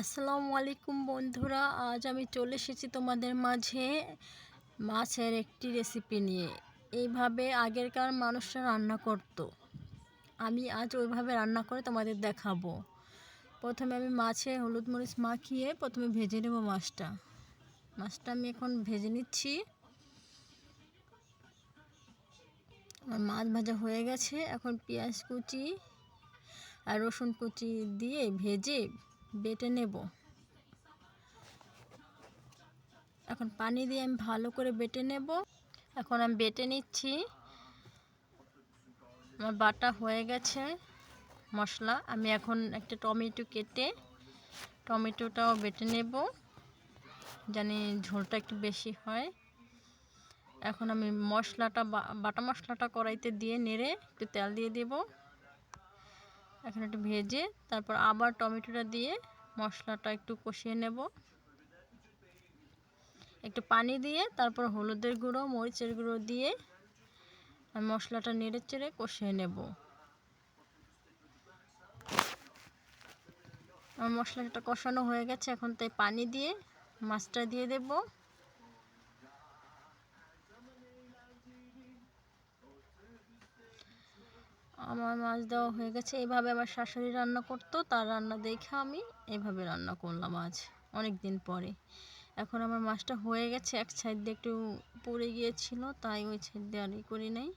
আসসালামু আলাইকুম বন্ধুরা, আজ আমি চলে এসেছি তোমাদের মাঝে মাছের একটি রেসিপি নিয়ে। এইভাবে আগেরকার মানুষরা রান্না করত। আমি আজ ওইভাবে রান্না করে তোমাদের দেখাবো। প্রথমে আমি মাছে হলুদ মরিচ মাখিয়ে প্রথমে ভেজে নেব মাছটা। মাছটা আমি এখন ভেজে নিচ্ছি। আমার মাছ ভাজা হয়ে গেছে। এখন পেঁয়াজ কুচি আর রসুন কুচি দিয়ে ভেজে বেটে নেব। এখন পানি দিয়ে আমি ভালো করে বেটে নেব। এখন আমি বেটে নিচ্ছি। আমার বাটা হয়ে গেছে মশলা। আমি এখন একটা টমেটো কেটে টমেটোটাও বেটে নেব, জানি ঝোলটা একটু বেশি হয়। এখন আমি মশলাটা বাটা মশলাটা কড়াইতে দিয়ে নেড়ে একটু তেল দিয়ে দেবো। এখন একটু ভেজে তারপর আবার টমেটোটা দিয়ে মশলাটা একটু কষিয়ে নেব। একটু পানি দিয়ে তারপর হলুদের গুঁড়ো, মরিচের গুঁড়ো দিয়ে মশলাটা নেড়ে চেড়ে কষিয়ে নেব। আমার মশলাটা কষানো হয়ে গেছে, এখন তাই পানি দিয়ে মাছটা দিয়ে দেবো। আমার মাছ দেওয়া হয়ে গেছে। এভাবে আমার শাশুড়ি রান্না করতো, তার রান্না দেখে আমি এভাবে রান্না করলাম আজ অনেক দিন পরে। এখন আমার মাছটা হয়ে গেছে, এক সাইড দিয়ে একটু পড়ে গিয়েছিল, তাই ওই সাইড দিয়ে আর ই করি নাই।